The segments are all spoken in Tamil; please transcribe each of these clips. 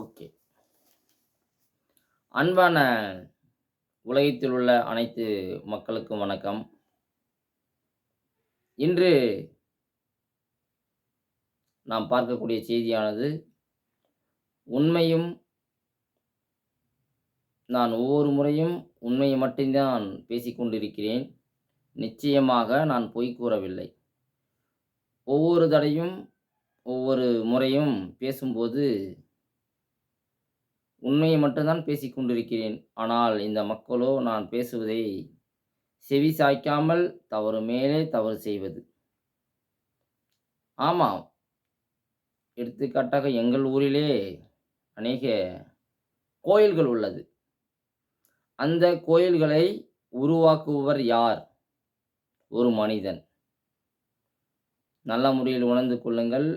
ஓகே. அன்பான உலகத்தில் உள்ள அனைத்து மக்களுக்கும் வணக்கம். இன்று நாம் பார்க்கக்கூடிய செய்தியானது உண்மையும் நான் ஒவ்வொரு முறையும் உண்மையை மட்டும்தான் பேசிக்கொண்டிருக்கிறேன் நிச்சயமாக நான் பொய் கூறவில்லை. ஒவ்வொரு தடையும் ஒவ்வொரு முறையும் பேசும்போது உண்மையை மட்டும்தான் பேசிக்கொண்டிருக்கிறேன் ஆனால் இந்த மக்களோ நான் பேசுவதை செவி சாய்க்காமல் தவறு மேலே தவறு செய்வது. ஆமாம். எடுத்துக்காட்டாக எங்கள் ஊரிலே அநேக கோயில்கள் உள்ளது. அந்த கோயில்களை உருவாக்குபவர் யார்? ஒரு மனிதன். நல்ல முறையில் உணர்ந்து கொள்ளுங்கள்.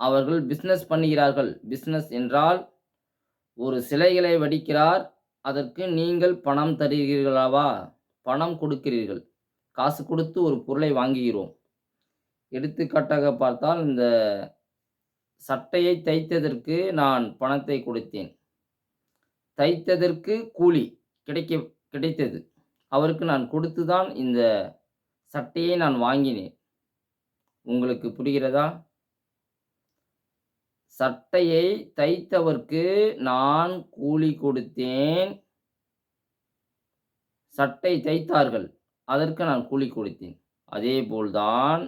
அவர்கள் பிஸ்னஸ் பண்ணுகிறார்கள். பிஸ்னஸ் என்றால் ஒரு சிலைகளை வடிக்கிறார் அதற்கு நீங்கள் பணம் தருகிறீர்களாவா? பணம் கொடுக்கிறீர்கள். காசு கொடுத்து ஒரு பொருளை வாங்குகிறோம். எடுத்துக்காட்டாக பார்த்தால் இந்த சட்டையை தைத்ததற்கு நான் பணத்தை கொடுத்தேன். தைத்ததற்கு கூலி கிடைக்க கிடைத்தது. அவருக்கு நான் கொடுத்து தான் இந்த சட்டையை நான் வாங்கினேன். உங்களுக்கு புரிகிறதா? சட்டையை தைத்தவர்க்கு நான் கூலி கொடுத்தேன். சட்டை தைத்தார்கள் அதற்கு நான் கூலி கொடுத்தேன். அதே போல்தான்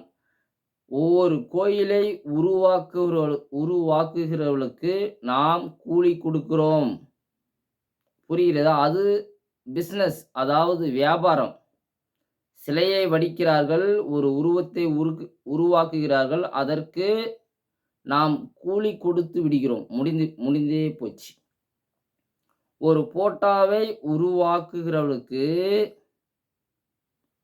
ஒவ்வொரு கோயிலை உருவாக்குகிறவள் உருவாக்குகிறவர்களுக்கு நாம் கூலி கொடுக்கிறோம். புரிகிறதா? அது பிஸ்னஸ் அதாவது வியாபாரம். சிலையை வடிக்கிறார்கள் ஒரு உருவத்தை உரு உருவாக்குகிறார்கள் அதற்கு நாம் கூலி கொடுத்து விடுகிறோம். முடிந்து முடிந்தே போச்சு. ஒரு போட்டாவை உருவாக்குகிறவளுக்கு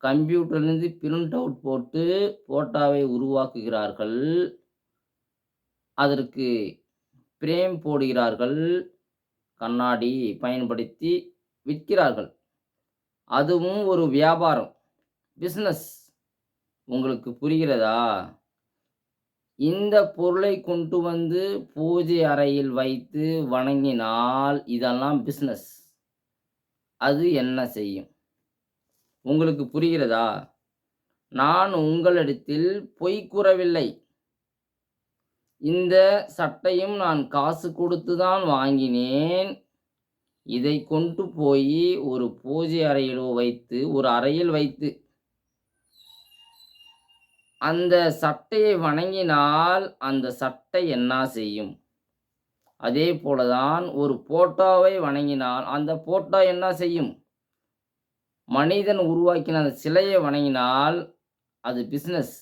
கம்ப்யூட்டர்லேருந்து பிரிண்ட் அவுட் போட்டு போட்டாவை உருவாக்குகிறார்கள். அதற்கு பிரேம் போடுகிறார்கள். கண்ணாடி பயன்படுத்தி விற்கிறார்கள். அதுவும் ஒரு வியாபாரம். பிஸ்னஸ் உங்களுக்கு புரிகிறதா? இந்த பொருளை கொண்டு வந்து பூஜை அறையில் வைத்து வணங்கினால் இதெல்லாம் பிஸ்னஸ் அது என்ன செய்யும்? உங்களுக்கு புரிகிறதா? நான் உங்களிடத்தில் பொய் கூறவில்லை. இந்த சட்டையும் நான் காசு கொடுத்து தான் வாங்கினேன். இதை கொண்டு போய் ஒரு பூஜை அறையிலோ வைத்து ஒரு அறையில் வைத்து அந்த சட்டையை வணங்கினால் அந்த சட்டை என்ன செய்யும்? அதே போலதான் ஒரு போட்டோவை வணங்கினால் அந்த போட்டோ என்ன செய்யும்? மனிதன் உருவாக்கின அந்த சிலையை வணங்கினால் அது பிஸ்னஸ்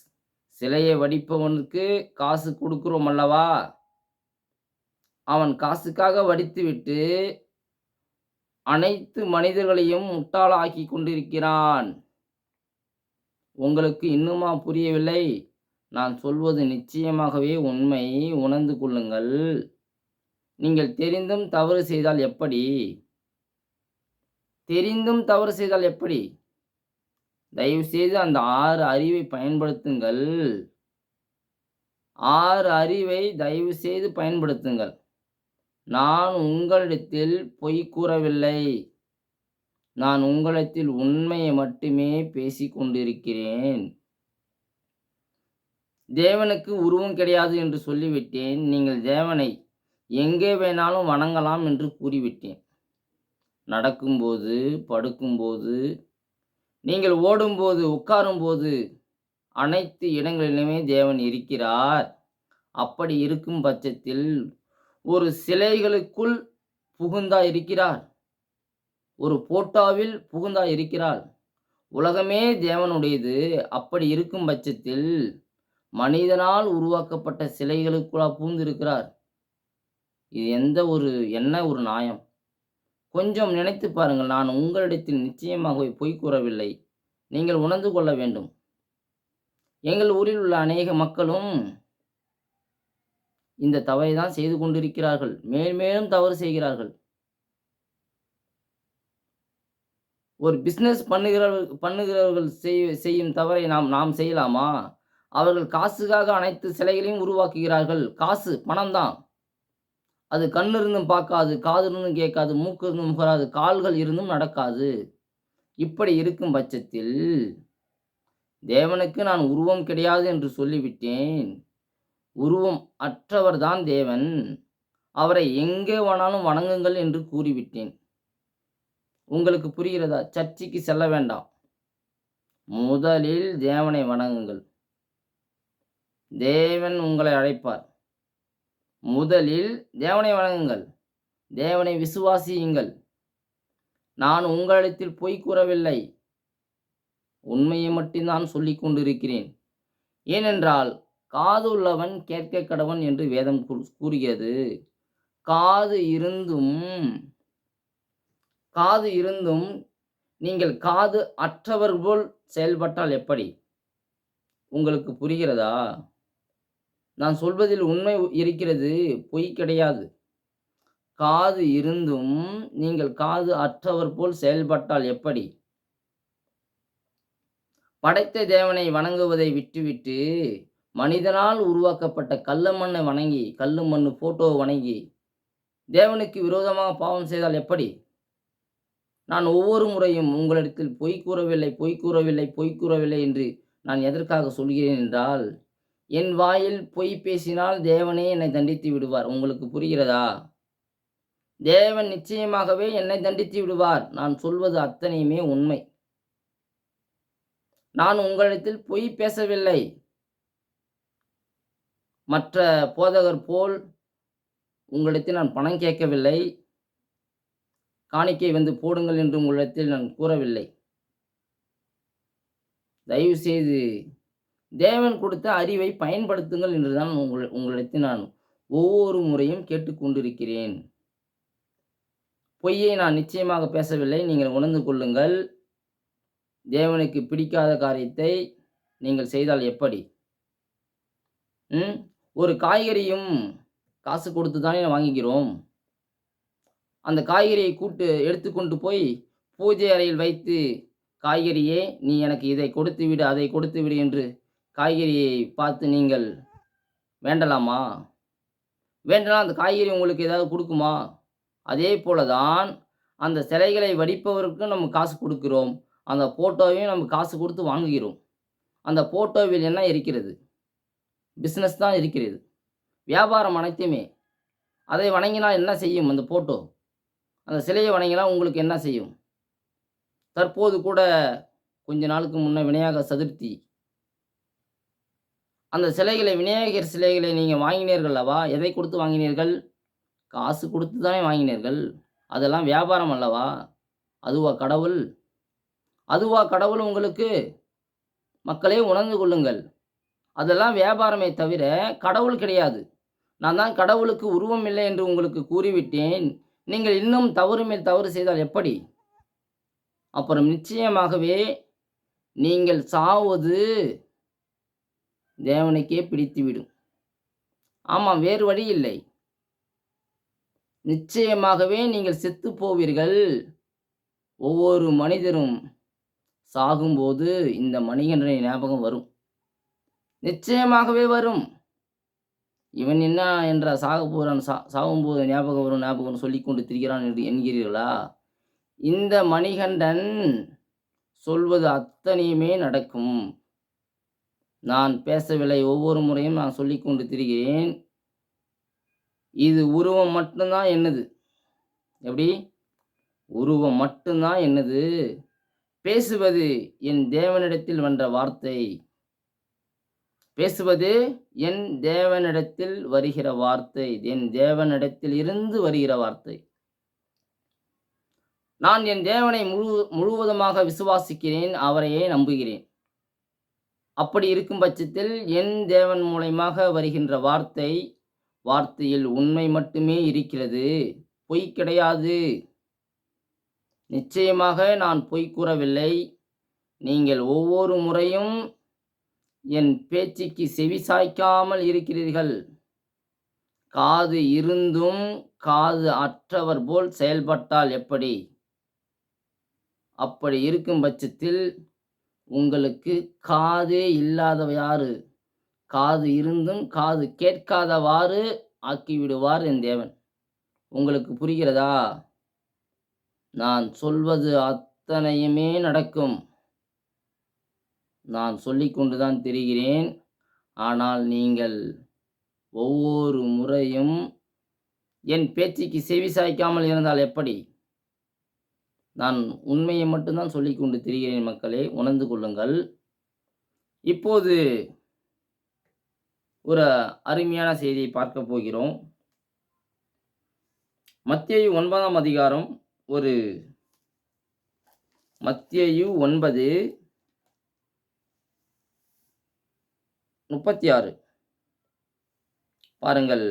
சிலையை வடிப்பவனுக்கு காசு கொடுக்குறோம் அல்லவா? அவன் காசுக்காக வடித்துவிட்டு அனைத்து மனிதர்களையும் முட்டாளாக்கி கொண்டிருக்கிறான். உங்களுக்கு இன்னுமா புரியவில்லை? நான் சொல்வது நிச்சயமாகவே உண்மை. உணர்ந்து கொள்ளுங்கள். நீங்கள் தெரிந்தும் தவறு செய்தால் எப்படி? தெரிந்தும் தவறு செய்தால் எப்படி? தயவு செய்து அந்த ஆறு அறிவை பயன்படுத்துங்கள். ஆறு அறிவை தயவு செய்து பயன்படுத்துங்கள். நான் உங்களிடத்தில் பொய் கூறவில்லை. நான் உங்களிடத்தில் உண்மையை மட்டுமே பேசிக்கொண்டிருக்கிறேன் தேவனுக்கு உருவம் கிடையாது என்று சொல்லிவிட்டேன். நீங்கள் தேவனை எங்கே வேணாலும் வணங்கலாம் என்று கூறிவிட்டேன். நடக்கும்போது படுக்கும்போது நீங்கள் ஓடும்போது உட்காரும்போது அனைத்து இடங்களிலுமே தேவன் இருக்கிறார். அப்படி இருக்கும் பட்சத்தில் ஒரு சிலைகளுக்குள் புகுந்தா இருக்கிறார். ஒரு போட்டாவில் புகுந்தா இருக்கிறாள். உலகமே தேவனுடையது. அப்படி இருக்கும் பட்சத்தில் மனிதனால் உருவாக்கப்பட்ட சிலைகளுக்குள்ளா பூந்திருக்கிறார் இது எந்த ஒரு என்ன ஒரு நியாயம்? கொஞ்சம் நினைத்து பாருங்கள். நான் உங்களிடத்தில் நிச்சயமாகவே பொய் கூறவில்லை. நீங்கள் உணர்ந்து கொள்ள வேண்டும். எங்கள் ஊரில் உள்ள அநேக மக்களும் இந்த தவறை தான் செய்து கொண்டிருக்கிறார்கள். மேல் மேலும் தவறு செய்கிறார்கள். ஒரு பிஸ்னஸ் பண்ணுகிறவர்கள் பண்ணுகிறவர்கள் செய் செய்யும் தவறை நாம் நாம் செய்யலாமா அவர்கள் காசுக்காக அனைத்து சிலைகளையும் உருவாக்குகிறார்கள் காசு பணம்தான் அது கண் இருந்தும் பார்க்காது, காது இருந்தும் கேட்காது, மூக்கு இருந்தும் முகராது, கால்கள் இருந்தும் நடக்காது. இப்படி இருக்கும் பட்சத்தில், தேவனுக்கு நான் உருவம் கிடையாது என்று சொல்லிவிட்டேன். உருவம் அற்றவர்தான் தேவன். அவரை எங்கே வேணாலும் வணங்குங்கள் என்று கூறிவிட்டேன். உங்களுக்கு புரிகிறதா? சர்ச்சைக்கு செல்ல வேண்டாம். முதலில் தேவனை வணங்குங்கள். தேவன் உங்களை அழைப்பார். முதலில் தேவனை வணங்குங்கள். தேவனை விசுவாசியுங்கள். நான் உங்களிடத்தில் பொய் கூறவில்லை. உண்மையை மட்டும் தான் கொண்டிருக்கிறேன். ஏனென்றால், காது உள்ளவன் கேட்க கடவன் என்று வேதம் கூ கூறுகிறது. காது இருந்தும் காது இருந்தும் நீங்கள் காது அற்றவர் போல் செயல்பட்டால் எப்படி? உங்களுக்கு புரிகிறதா? நான் சொல்வதில் உண்மை இருக்கிறது. பொய் கிடையாது. காது இருந்தும் நீங்கள் காது அற்றவர் போல் செயல்பட்டால் எப்படி? படைத்த தேவனை வணங்குவதை விட்டுவிட்டு, மனிதனால் உருவாக்கப்பட்ட கல்ல மண்ணை வணங்கி, கல்லு மண்ணு போட்டோவ வணங்கி, தேவனுக்கு விரோதமாக பாவம் செய்தால் எப்படி? நான் ஒவ்வொரு முறையும் உங்களிடத்தில் பொய் கூறவில்லை, பொய் கூறவில்லை, பொய் கூறவில்லை என்று நான் எதற்காக சொல்கிறேன் என்றால், என் வாயில் பொய் பேசினால் தேவனே என்னை தண்டித்து விடுவார். உங்களுக்கு புரிகிறதா? தேவன் நிச்சயமாகவே என்னை தண்டித்து விடுவார். நான் சொல்வது அத்தனையுமே உண்மை. நான் உங்களிடத்தில் பொய் பேசவில்லை. மற்ற போதகர் போல் உங்களிடத்தில் நான் பணம் கேட்கவில்லை. காணிக்கை வந்து போடுங்கள் என்று உங்களிடத்தில் நான் கூறவில்லை. தயவு செய்து தேவன் கொடுத்த அறிவை பயன்படுத்துங்கள் என்றுதான் உங்கள் உங்களிடத்தில் நான் ஒவ்வொரு முறையும் கேட்டுக்கொண்டிருக்கிறேன். பொய்யை நான் நிச்சயமாக பேசவில்லை. நீங்கள் உணர்ந்து கொள்ளுங்கள். தேவனுக்கு பிடிக்காத காரியத்தை நீங்கள் செய்தால் எப்படி? ம். ஒரு காய்கறியும் காசு கொடுத்து தானே வாங்குகிறோம். அந்த காய்கறியை கூட்டு எடுத்துக்கொண்டு போய் பூஜை அறையில் வைத்து, "காய்கறியே, நீ எனக்கு இதை கொடுத்து விடு, அதை கொடுத்து விடு" என்று காய்கறியை பார்த்து நீங்கள் வேண்டலாமா? வேண்டலாம் அந்த காய்கறி உங்களுக்கு ஏதாவது கொடுக்குமா அதே போல தான் அந்த சிலைகளை வடிப்பவருக்கும் நம்ம காசு கொடுக்கிறோம் அந்த ஃபோட்டோவையும் நம்ம காசு கொடுத்து வாங்குகிறோம். அந்த ஃபோட்டோவில் என்ன இருக்கிறது? பிஸ்னஸ் தான் இருக்கிறது. வியாபாரம் அனைத்துமே. அதை வணங்கினால் என்ன செய்யும் அந்த ஃபோட்டோ அந்த சிலையை வணங்கினால் உங்களுக்கு என்ன செய்யும்? தற்போது கூட கொஞ்ச நாளுக்கு முன்ன விநாயகர் சதுர்த்தி. அந்த சிலைகளை விநாயகர் சிலைகளை நீங்கள் வாங்கினீர்கள் அல்லவா? எதை கொடுத்து வாங்கினீர்கள்? காசு கொடுத்து தானே வாங்கினீர்கள். அதெல்லாம் வியாபாரம் அல்லவா? அதுவா கடவுள்? அதுவா கடவுள் உங்களுக்கு? மக்களே உணர்ந்து கொள்ளுங்கள். அதெல்லாம் வியாபாரமே தவிர கடவுள் கிடையாது. நான் தான் கடவுளுக்கு உருவம் இல்லை என்று உங்களுக்கு கூறிவிட்டேன். நீங்கள் இன்னும் தவறு மேல் தவறு செய்தால் எப்படி? அப்புறம் நிச்சயமாகவே நீங்கள் சாவது தேவனுக்கே பிடித்துவிடும். ஆமாம், வேறு வழி இல்லை. நிச்சயமாகவே நீங்கள் செத்து போவீர்கள். ஒவ்வொரு மனிதரும் சாகும்போது இந்த மணிகண்டனின் ஞாபகம் வரும். நிச்சயமாகவே வரும். இவன் என்ன என்ற சாக போகிறான் சா சாகும்போது ஞாபகம் வரும், ஞாபகம் சொல்லி சொல்லிக் கொண்டு திரிகிறான் என்று என்கிறீர்களா? இந்த மணிகண்டன் சொல்வது அத்தனையுமே நடக்கும். நான் பேசவில்லை. ஒவ்வொரு முறையும் நான் சொல்லிக் கொண்டு திரிகிறேன். இது உருவம் மட்டும்தான் என்னது. எப்படி? உருவம் மட்டும்தான் என்னது. பேசுவது என் தேவனிடத்தில் வந்த வார்த்தை. பேசுவது என் தேவனிடத்தில் வருகிற வார்த்தை. என் தேவனிடத்தில் இருந்து வருகிற வார்த்தை. நான் என் தேவனை முழு முழுவதுமாக விசுவாசிக்கிறேன். அவரையே நம்புகிறேன். அப்படி இருக்கும் பட்சத்தில் என் தேவன் மூலயமாக வருகின்ற வார்த்தை, வார்த்தையில் உண்மை மட்டுமே இருக்கிறது. பொய் கிடையாது. நிச்சயமாக நான் பொய் கூறவில்லை. நீங்கள் ஒவ்வொரு முறையும் என் பேச்சுக்கு செவிசாய்க்காமல் இருக்கிறீர்கள். காது இருந்தும் காது அற்றவர் போல் செயல்பட்டால் எப்படி? அப்படி இருக்கும் பட்சத்தில் உங்களுக்கு காதே இல்லாதவ யாரு? காது இருந்தும் காது கேட்காதவாறு ஆக்கிவிடுவார் என் தேவன். உங்களுக்கு புரிகிறதா நான் சொல்வது அத்தனையுமே நடக்கும் நான் சொல்லிக்கொண்டுதான் திரிகிறேன். ஆனால் நீங்கள் ஒவ்வொரு முறையும் என் பேச்சுக்கு செவி சாய்க்காமல் இருந்தால் எப்படி? நான் உண்மையை மட்டும்தான் சொல்லிக்கொண்டு திரிகிறேன் மக்களே உணர்ந்து கொள்ளுங்கள். இப்போது ஒரு அருமையான செய்தியை பார்க்க போகிறோம். மத்தியு ஒன்பதாம் அதிகாரம் ஒரு மத்தியு ஒன்பது முப்பத்தி ஆறு பாருங்கள்.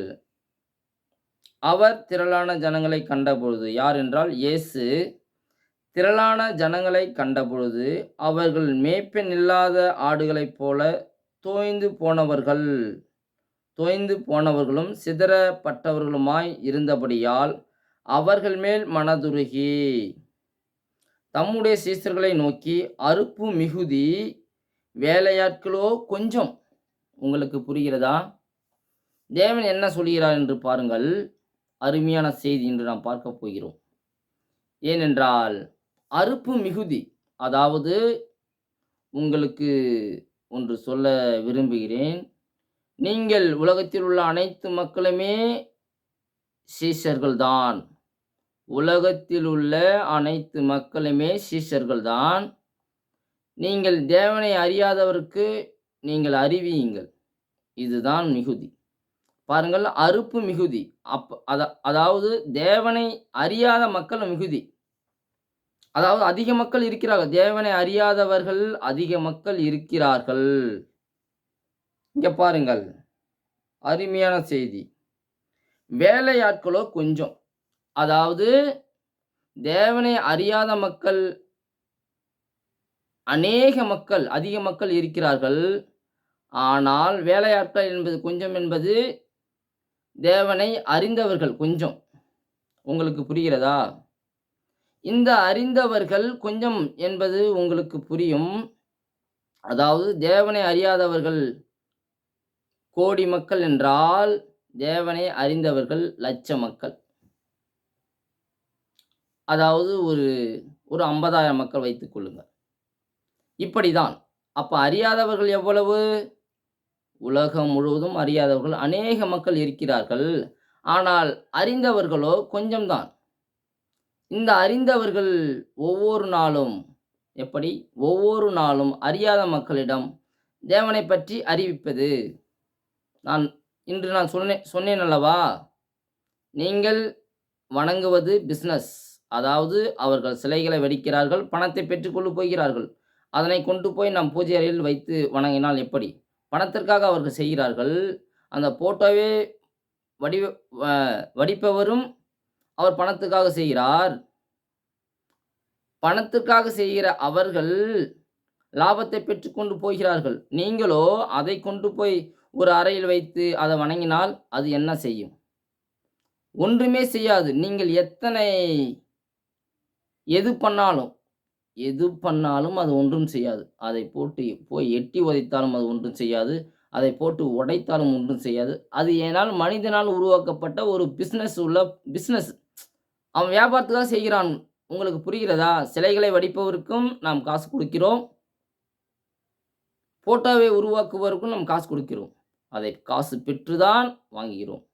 அவர் திரளான ஜனங்களை கண்டபொழுது யார் என்றால் இயேசு திரளான ஜனங்களை கண்டபொழுது அவர்கள் மேய்ப்பெண் இல்லாத ஆடுகளைப் போல தோய்ந்து போனவர்கள் தோய்ந்து போனவர்களும் சிதறப்பட்டவர்களுமாய் இருந்தபடியால் அவர்கள் மேல் மனதுருகி தம்முடைய சீசர்களை நோக்கி அறுப்பு மிகுதி வேலையாட்களோ கொஞ்சம் உங்களுக்கு புரிகிறதா? தேவன் என்ன சொல்கிறார் என்று பாருங்கள். அருமையான செய்தி என்று நாம் பார்க்க போகிறோம். ஏனென்றால் அறுப்பு மிகுதி அதாவது உங்களுக்கு ஒன்று சொல்ல விரும்புகிறேன். நீங்கள் உலகத்தில் உள்ள அனைத்து மக்களுமே சீஷர்கள்தான். உலகத்தில் உள்ள அனைத்து மக்களுமே சீஷர்கள்தான். நீங்கள் தேவனை அறியாதவருக்கு நீங்கள் அறிவியுங்கள். இதுதான் மிகுதி. பாருங்கள் அறுப்பு மிகுதி. அப் அத அதாவது தேவனை அறியாத மக்கள் மிகுதி. அதாவது அதிக மக்கள் இருக்கிறார்கள். தேவனை அறியாதவர்கள் அதிக மக்கள் இருக்கிறார்கள். இங்கே பாருங்கள். அருமையான செய்தி. வேலையாட்களோ கொஞ்சம். அதாவது தேவனை அறியாத மக்கள் அநேக மக்கள் அதிக மக்கள் இருக்கிறார்கள். ஆனால் வேலையாட்கள் என்பது கொஞ்சம் என்பது தேவனை அறிந்தவர்கள் கொஞ்சம். உங்களுக்கு புரிகிறதா? இந்த அறிந்தவர்கள் கொஞ்சம் என்பது உங்களுக்கு புரியும். அதாவது தேவனை அறியாதவர்கள் கோடி மக்கள் என்றால் தேவனை அறிந்தவர்கள் லட்ச மக்கள். அதாவது ஒரு ஒரு ஐம்பதாயிரம் மக்கள் வைத்துக் கொள்ளுங்கள். இப்படிதான். அப்போ அறியாதவர்கள் எவ்வளவு? உலகம் முழுவதும் அறியாதவர்கள் அநேக மக்கள் இருக்கிறார்கள். ஆனால் அறிந்தவர்களோ கொஞ்சம்தான். இந்த அறிந்தவர்கள் ஒவ்வொரு நாளும் எப்படி? ஒவ்வொரு நாளும் அறியாத மக்களிடம் தேவனை பற்றி அறிவிப்பது. நான் இன்று நான் சொன்னேன் சொன்னேன் அல்லவா? நீங்கள் வணங்குவது பிஸ்னஸ் அதாவது அவர்கள் சிலைகளை வெடிக்கிறார்கள் பணத்தை பெற்றுக்கொண்டு போகிறார்கள். அதனை கொண்டு போய் நாம் பூஜை அறையில் வைத்து வணங்கினால் எப்படி? பணத்திற்காக அவர்கள் செய்கிறார்கள். அந்த போட்டோவே வடிவ வ- வடிப்பவரும் அவர் பணத்துக்காக செய்கிறார். பணத்துக்காக செய்கிற அவர்கள் லாபத்தை பெற்றுக்கொண்டு போகிறார்கள். நீங்களோ அதை கொண்டு போய் ஒரு அறையில் வைத்து அதை வணங்கினால் அது என்ன செய்யும்? ஒன்றுமே செய்யாது. நீங்கள் எத்தனை எது பண்ணாலும் எது பண்ணாலும் அது ஒன்றும் செய்யாது. அதை போட்டு போய் எட்டி உதைத்தாலும் அது ஒன்றும் செய்யாது. அதை போட்டு உடைத்தாலும் ஒன்றும் செய்யாது. அது ஏனால் மனிதனால் உருவாக்கப்பட்ட ஒரு பிஸ்னஸ் உள்ள பிஸ்னஸ் அவன் வியாபாரத்துக்காக செய்கிறான். உங்களுக்கு புரிகிறதா? சிலைகளை வடிப்பவருக்கும் நாம் காசு கொடுக்கிறோம். போட்டோவை உருவாக்குவதற்கும் நாம் காசு கொடுக்கிறோம். அதை காசு பெற்றுதான் வாங்குகிறோம்.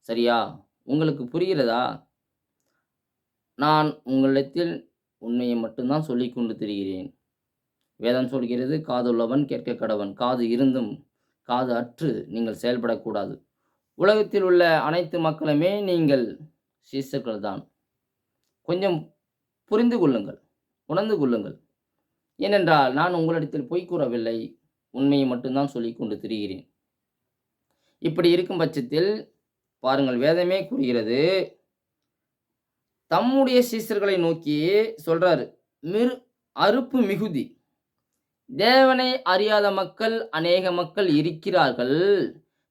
சரியா? உங்களுக்கு புரிகிறதா? நான் உங்களிடத்தில் உண்மையை மட்டும்தான் சொல்லிக் கொண்டு திரிகிறேன். வேதம் சொல்கிறது காதுள்ளவன் கேட்க கடவன். காது இருந்தும் காது அற்று நீங்கள் செயல்படக்கூடாது. உலகத்தில் உள்ள அனைத்து மக்களுமே நீங்கள் சீசர்கள் தான் கொஞ்சம் புரிந்து கொள்ளுங்கள் உணர்ந்து கொள்ளுங்கள். ஏனென்றால் நான் உங்களிடத்தில் பொய் கூறவில்லை உண்மையை மட்டும்தான் சொல்லி கொண்டு திரிகிறேன். இப்படி இருக்கும் பட்சத்தில் பாருங்கள் வேதமே கூறுகிறது தம்முடைய சீசர்களை நோக்கி சொல்றாரு மிரு அறுப்பு மிகுதி. தேவனை அறியாத மக்கள் அநேக மக்கள் இருக்கிறார்கள்.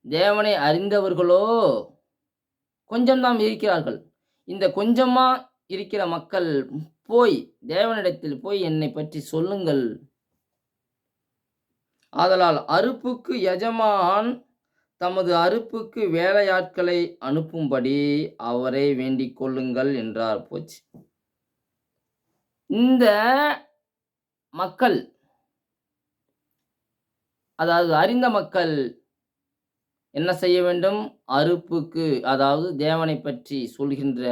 தேவனை அறிந்தவர்களோ கொஞ்சம்தான் இருக்கிறார்கள். இந்த கொஞ்சமா இருக்கிற மக்கள் போய் தேவனிடத்தில் போய் என்னை பற்றி சொல்லுங்கள். ஆதலால் அறுப்புக்கு எஜமான் தமது அறுப்புக்கு வேலையாட்களை அனுப்பும்படி அவரை வேண்டிக் கொள்ளுங்கள் என்றார். போச்சு. இந்த மக்கள் அதாவது அறிந்த மக்கள் என்ன செய்ய வேண்டும்? அறுப்புக்கு அதாவது தேவனை பற்றி சொல்கின்ற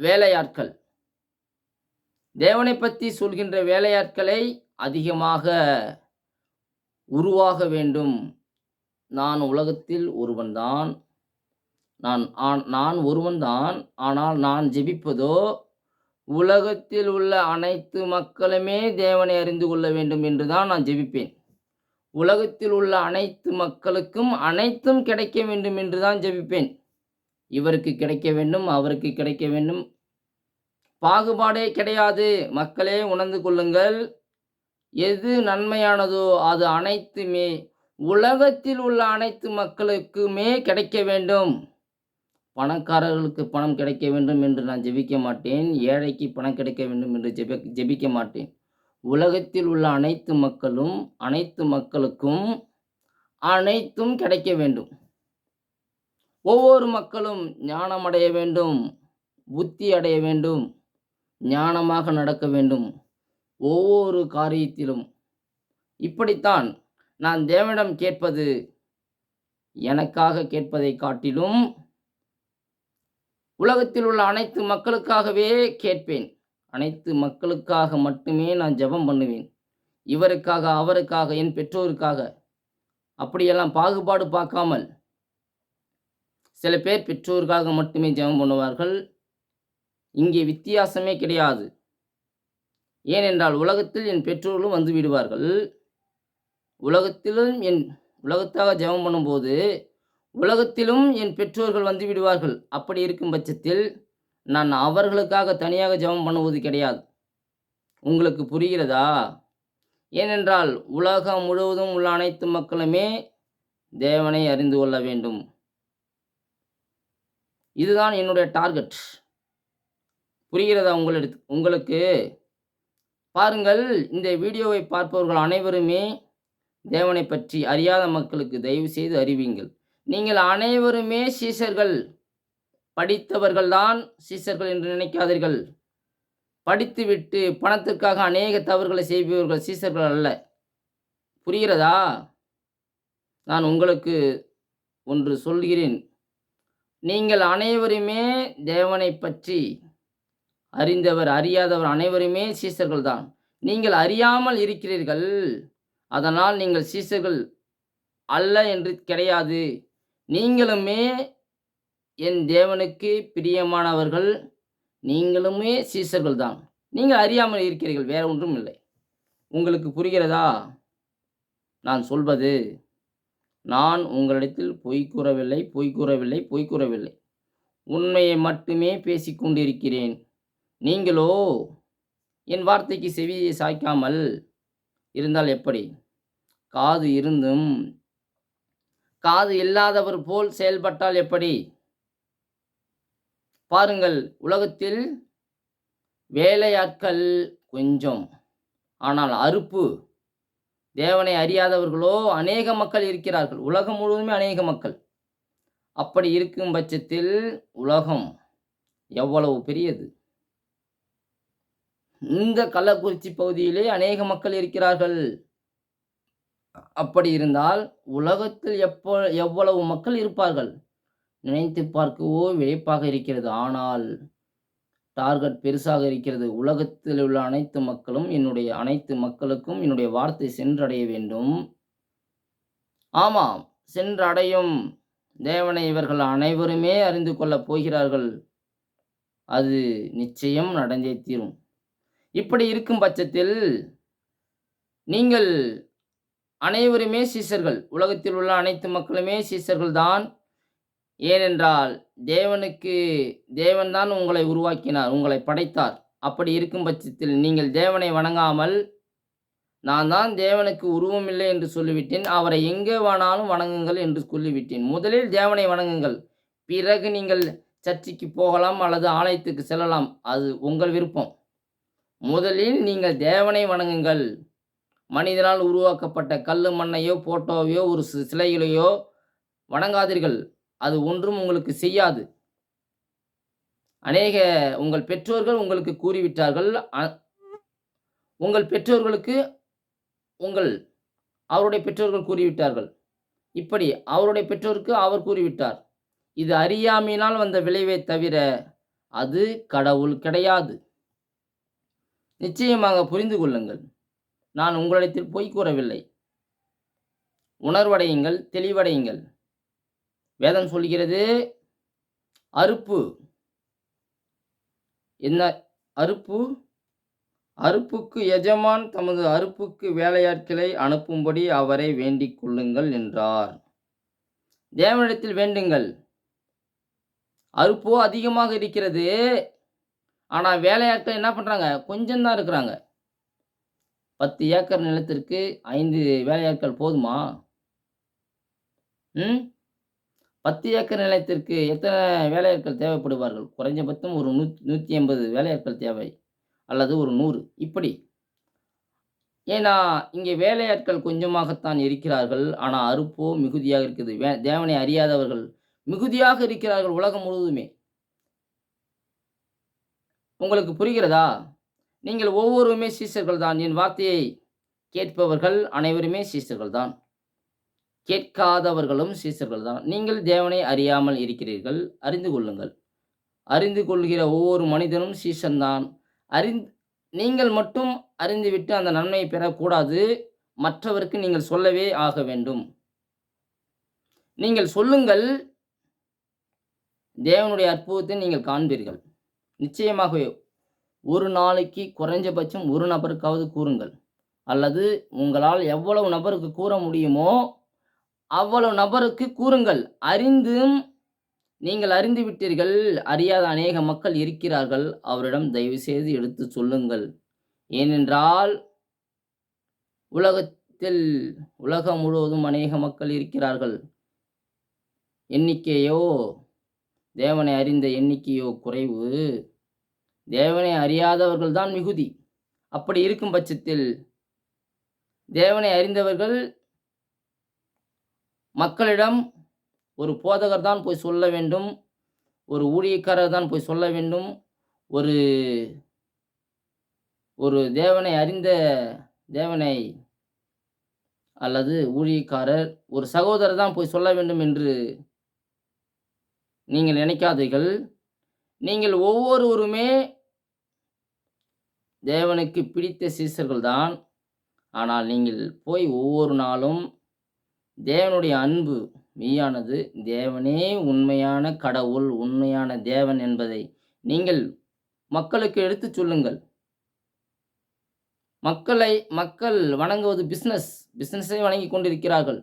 வேலையாட்கள். தேவனை பற்றி சொல்கின்ற வேலையாட்களை அதிகமாக உருவாக வேண்டும். நான் உலகத்தில் ஒருவன்தான். நான் ஆன் நான் ஒருவன்தான். ஆனால் நான் ஜெபிப்பதோ? உலகத்தில் உள்ள அனைத்து மக்களுமே தேவனை அறிந்து கொள்ள வேண்டும் என்று தான் நான் ஜெபிப்பேன். உலகத்தில் உள்ள அனைத்து மக்களுக்கும் அனைத்தும் கிடைக்க வேண்டும் என்று தான் ஜெபிப்பேன். இவருக்கு கிடைக்க வேண்டும் அவருக்கு கிடைக்க வேண்டும். பாகுபாடே கிடையாது. மக்களே உணர்ந்து கொள்ளுங்கள். எது நன்மையானதோ அது அனைத்துமே உலகத்தில் உள்ள அனைத்து மக்களுக்குமே கிடைக்க வேண்டும். பணக்காரர்களுக்கு பணம் கிடைக்க வேண்டும் என்று நான் ஜெபிக்க மாட்டேன். ஏழைக்கு பணம் கிடைக்க வேண்டும் என்று ஜெப ஜெபிக்க மாட்டேன். உலகத்தில் உள்ள அனைத்து மக்களும் அனைத்து மக்களுக்கும் அனைத்தும் கிடைக்க வேண்டும். ஒவ்வொரு மக்களும் ஞானம் அடைய வேண்டும் புத்தி அடைய வேண்டும் ஞானமாக நடக்க வேண்டும். ஒவ்வொரு காரியத்திலும். இப்படித்தான் நான் தேவனிடம் கேட்பது எனக்காக கேட்பதை காட்டிலும் உலகத்தில் உள்ள அனைத்து மக்களுக்காகவே கேட்பேன். அனைத்து மக்களுக்காக மட்டுமே நான் ஜெபம் பண்ணுவேன். இவருக்காக அவருக்காக என் பெற்றோருக்காக. அப்படியெல்லாம் பாகுபாடு பார்க்காமல் சில பேர் பெற்றோருக்காக மட்டுமே ஜெபம் பண்ணுவார்கள். இங்கே வித்தியாசமே கிடையாது. ஏனென்றால் உலகத்தில் என் பெற்றோர்களும் வந்து விடுவார்கள். உலகத்திலும் என் உலகத்தாக ஜெபம் பண்ணும்போது உலகத்திலும் என் பெற்றோர்கள் வந்து விடுவார்கள். அப்படி இருக்கும் பட்சத்தில் நான் அவர்களுக்காக தனியாக ஜெபம் பண்ணுவது கிடையாது. உங்களுக்கு புரிகிறதா? ஏனென்றால் உலகம் முழுவதும் உள்ள அனைத்து மக்களுமே தேவனை அறிந்து கொள்ள வேண்டும். இதுதான் என்னுடைய டார்கெட். புரிகிறதா உங்களுக்கு உங்களுக்கு? பாருங்கள் இந்த வீடியோவை பார்ப்பவர்கள் அனைவருமே தேவனை பற்றி அறியாத மக்களுக்கு தயவு செய்து அறிவிங்கள் நீங்கள் அனைவருமே சீசர்கள். படித்தவர்கள்தான் சீசர்கள் என்று நினைக்காதீர்கள். படித்துவிட்டு பணத்திற்காக அநேக தவறுகளை செய்பவர்கள் சீசர்கள் அல்ல. புரிகிறதா? நான் உங்களுக்கு ஒன்று சொல்கிறேன். நீங்கள் அனைவருமே தேவனை பற்றி அறிந்தவர் அறியாதவர் அனைவருமே சீசர்கள் தான் நீங்கள் அறியாமல் இருக்கிறீர்கள் அதனால் நீங்கள் சீசர்கள் அல்ல என்று கிடையாது. நீங்களுமே என் தேவனுக்கு பிரியமானவர்கள் நீங்களுமே சீசர்கள் தான் நீங்கள் அறியாமல் இருக்கிறீர்கள் வேற ஒன்றும் இல்லை. உங்களுக்கு புரிகிறதா? நான் சொல்வது நான் உங்களிடத்தில் பொய் கூறவில்லை பொய் கூறவில்லை பொய் கூறவில்லை. உண்மையை மட்டுமே பேசிக்கொண்டிருக்கிறேன். நீங்களோ என் வார்த்தைக்கு செவியை சாய்க்காமல் இருந்தால் எப்படி? காது இருந்தும் காது இல்லாதவர் போல் செயல்பட்டால் எப்படி? பாருங்கள் உலகத்தில் வேலையாட்கள் கொஞ்சம் ஆனால் அறுப்பு தேவனை அறியாதவர்களோ அநேக மக்கள் இருக்கிறார்கள். உலகம் முழுவதுமே அநேக மக்கள். அப்படி இருக்கும் பட்சத்தில் உலகம் எவ்வளவு பெரியது? இந்த கள்ளக்குறிச்சி பகுதியிலே அநேக மக்கள் இருக்கிறார்கள். அப்படி இருந்தால் உலகத்தில் எப்போ எவ்வளவு மக்கள் இருப்பார்கள்? நினைத்து பார்க்கவோ வியப்பாக இருக்கிறது. ஆனால் டார்கெட் பெருசாக இருக்கிறது. உலகத்தில் உள்ள அனைத்து மக்களும் என்னுடைய அனைத்து மக்களுக்கும் என்னுடைய வார்த்தை சென்றடைய வேண்டும். ஆமாம் சென்றடையும். தேவனை இவர்கள் அனைவருமே அறிந்து கொள்ளப் போகிறார்கள். அது நிச்சயம் நடந்தே தீரும். இப்படி இருக்கும் பட்சத்தில் நீங்கள் அனைவருமே சீசர்கள். உலகத்தில் உள்ள அனைத்து மக்களுமே சீசர்கள் தான் ஏனென்றால் தேவனுக்கு தேவன்தான் உங்களை உருவாக்கினார் உங்களை படைத்தார். அப்படி இருக்கும் பட்சத்தில் நீங்கள் தேவனை வணங்காமல் நான் தான் தேவனுக்கு உருவமில்லை என்று சொல்லிவிட்டேன் அவரை எங்கே வேணாலும் வணங்குங்கள் என்று சொல்லிவிட்டேன். முதலில் தேவனை வணங்குங்கள் பிறகு நீங்கள் சர்ச்சைக்கு போகலாம் அல்லது ஆலயத்துக்கு செல்லலாம் அது உங்கள் விருப்பம். முதலில் நீங்கள் தேவனை வணங்குங்கள். மனிதனால் உருவாக்கப்பட்ட கல் மண்ணையோ போட்டோவையோ ஒரு சிலைகளையோ வணங்காதீர்கள். அது ஒன்றும் உங்களுக்கு செய்யாது. அநேக உங்கள் பெற்றோர்கள் உங்களுக்கு கூறிவிட்டார்கள். அ- உங்கள் பெற்றோர்களுக்கு உங்கள் அவருடைய பெற்றோர்கள் கூறிவிட்டார்கள். இப்படி அவருடைய பெற்றோருக்கு அவர் கூறிவிட்டார். இது அறியாமையினால் வந்த விளைவை தவிர அது கடவுள் கிடையாது. நிச்சயமாக புரிந்து கொள்ளுங்கள். நான் உங்களிடத்தில் பொய் கூறவில்லை. உணர்வடையுங்கள் தெளிவடையுங்கள். வேதம் சொல்கிறது அறுப்பு. என்ன? அறுப்பு? அறுப்புக்கு எஜமான் தமது அறுப்புக்கு வேலையாட்களை அனுப்பும்படி அவரை வேண்டிக் கொள்ளுங்கள் என்றார். தேவனிடத்தில் வேண்டுங்கள். அறுப்போ அதிகமாக இருக்கிறது? ஆனால் வேலையாட்கள் என்ன பண்ணுறாங்க கொஞ்சம்தான் இருக்கிறாங்க. பத்து ஏக்கர் நிலத்திற்கு ஐந்து வேலையாட்கள் போதுமா? ம்? பத்து ஏக்கர் நிலத்திற்கு எத்தனை வேலையாட்கள் தேவைப்படுவார்கள்? குறைஞ்சபட்சம் ஒரு நூ நூற்றி ஐம்பது வேலையாட்கள் தேவை. அல்லது ஒரு நூறு. இப்படி. ஏன்னா இங்கே வேலையாட்கள் கொஞ்சமாகத்தான் இருக்கிறார்கள். ஆனால் அறுப்போ மிகுதியாக இருக்குது. வே தேவனை அறியாதவர்கள் மிகுதியாக இருக்கிறார்கள் உலகம் முழுவதுமே. உங்களுக்கு புரிகிறதா? நீங்கள் ஒவ்வொருவருமே சீசர்கள் தான் என் வார்த்தையை கேட்பவர்கள் அனைவருமே சீசர்கள் தான் கேட்காதவர்களும் சீசர்கள் தான் நீங்கள் தேவனை அறியாமல் இருக்கிறீர்கள். அறிந்து கொள்ளுங்கள். அறிந்து கொள்கிற ஒவ்வொரு மனிதனும் சீசன்தான். அறிந் நீங்கள் மட்டும் அறிந்துவிட்டு அந்த நன்மையை பெறக்கூடாது. மற்றவருக்கு நீங்கள் சொல்லவே ஆக வேண்டும். நீங்கள் சொல்லுங்கள். தேவனுடைய அற்புதத்தை நீங்கள் காண்பீர்கள். நிச்சயமாகவே ஒரு நாளைக்கு குறைஞ்சபட்சம் ஒரு நபருக்காவது கூறுங்கள். அல்லது உங்களால் எவ்வளவு நபருக்கு கூற முடியுமோ அவ்வளவு நபருக்கு கூறுங்கள். அறிந்தும் நீங்கள் அறிந்து விட்டீர்கள். அறியாத அநேக மக்கள் இருக்கிறார்கள். அவரிடம் தயவு செய்து எடுத்து சொல்லுங்கள். ஏனென்றால் உலகத்தில் உலகம் முழுவதும் அநேக மக்கள் இருக்கிறார்கள். எண்ணிக்கையோ தேவனை அறிந்த எண்ணிக்கையோ குறைவு. தேவனை அறியாதவர்கள் தான் மிகுதி. அப்படி இருக்கும் பட்சத்தில் தேவனை அறிந்தவர்கள் மக்களிடம் ஒரு போதகர் தான் போய் சொல்ல வேண்டும் ஒரு ஊழியக்காரர் தான் போய் சொல்ல வேண்டும் ஒரு ஒரு தேவனை அறிந்த தேவனை அல்லது ஊழியக்காரர் ஒரு சகோதரர் தான் போய் சொல்ல வேண்டும் என்று நீங்கள் நினைக்காதீர்கள். நீங்கள் ஒவ்வொருவருமே தேவனுக்கு பிடித்த சீசர்கள் தான் ஆனால் நீங்கள் போய் ஒவ்வொரு நாளும் தேவனுடைய அன்பு மெய்யானது தேவனே உண்மையான கடவுள் உண்மையான தேவன் என்பதை நீங்கள் மக்களுக்கு எடுத்துச் சொல்லுங்கள். மக்களை மக்கள் வணங்குவது பிஸ்னஸ் பிஸ்னஸை வணங்கி கொண்டிருக்கிறார்கள்.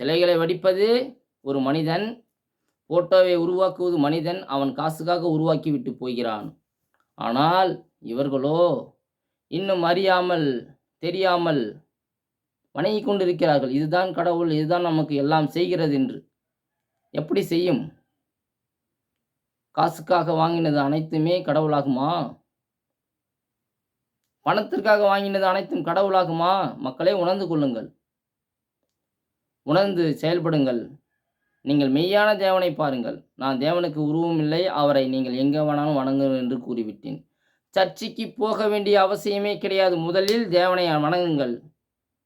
சிலைகளை வடிப்பது ஒரு மனிதன் போட்டோவை உருவாக்குவது மனிதன் அவன் காசுக்காக உருவாக்கிவிட்டு போகிறான். ஆனால் இவர்களோ இன்னும் அறியாமல் தெரியாமல் வணங்கி கொண்டிருக்கிறார்கள். இதுதான் கடவுள் இதுதான் நமக்கு எல்லாம் செய்கிறது என்று. எப்படி செய்யும்? காசுக்காக வாங்கினது அனைத்துமே கடவுளாகுமா? பணத்திற்காக வாங்கினது அனைத்தும் கடவுளாகுமா? மக்களே உணர்ந்து கொள்ளுங்கள். உணர்ந்து செயல்படுங்கள். நீங்கள் மெய்யான தேவனை பாருங்கள். நான் தேவனுக்கு உருவம் இல்லை அவரை நீங்கள் எங்கே வேணாலும் வணங்குங்கள் என்று கூறிவிட்டேன். சர்ச்சைக்கு போக வேண்டிய அவசியமே கிடையாது. முதலில் தேவனை வணங்குங்கள்.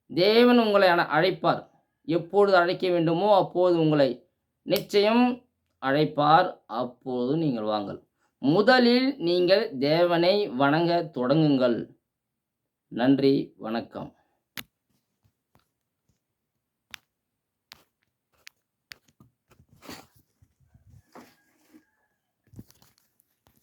தேவன் உங்களை அழைப்பார். எப்பொழுது அழைக்க வேண்டுமோ அப்போது உங்களை நிச்சயம் அழைப்பார். அப்போது நீங்கள் வாங்கள். முதலில் நீங்கள் தேவனை வணங்க தொடங்குங்கள். நன்றி வணக்கம்.